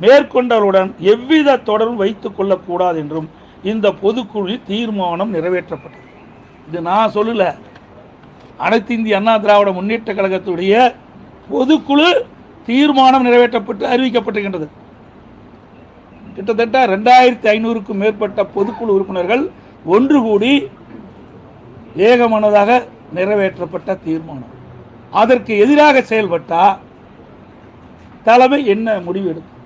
மேற்கொண்டவருடன் எவ்வித தொடர்பும் வைத்து கொள்ளக்கூடாது என்றும் இந்த பொதுக்குழுவில் தீர்மானம் நிறைவேற்றப்பட்டது. இது நான் சொல்லல. அனைத்து இந்திய அண்ணா திராவிட முன்னேற்ற கழகத்துடைய பொதுக்குழு தீர்மானம் நிறைவேற்றப்பட்டு அறிவிக்கப்பட்டிருக்கின்றது. கிட்டத்தட்ட ரெண்டாயிரத்தி ஐநூறுக்கும் மேற்பட்ட பொதுக்குழு உறுப்பினர்கள் ஒன்று கூடி ஏகமனதாக நிறைவேற்றப்பட்ட தீர்மானம். அதற்கு எதிராக செயல்பட்டால் தலைமை என்ன முடிவு எடுக்கும்?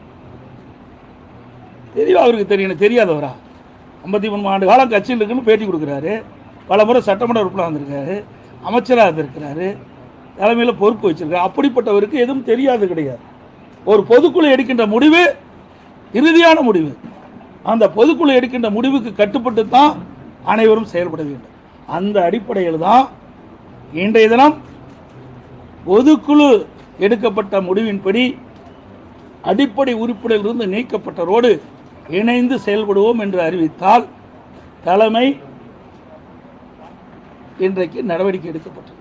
தெரியும். அவருக்கு தெரியும். எனக்கு தெரியாதவரா? ஐம்பத்தி மூணு ஆண்டு காலம் கட்சியில் இருக்குன்னு பேட்டி கொடுக்குறாரு. பல முறை சட்டமன்ற உறுப்பினர் வந்திருக்காரு அமைச்சராக இருந்திருக்கிறாரு. தலைமையில் பொறுப்பு வச்சிருக்காரு. அப்படிப்பட்டவருக்கு எதுவும் தெரியாது கிடையாது. ஒரு பொதுக்குழு எடுக்கின்ற முடிவு இறுதியான முடிவு. அந்த பொதுக்குழு எடுக்கின்ற முடிவுக்கு கட்டுப்பட்டு தான் அனைவரும் செயல்பட வேண்டும். அந்த அடிப்படையில் தான் இன்றைய தினம் பொதுக்குழு எடுக்கப்பட்ட முடிவின்படி அடிப்படை உறுப்பினரிலிருந்து நீக்கப்பட்டரோடு இணைந்து செயல்படுவோம் என்று அறிவித்தால் தலைமை இன்றைக்கு நடவடிக்கை எடுக்கப்பட்டது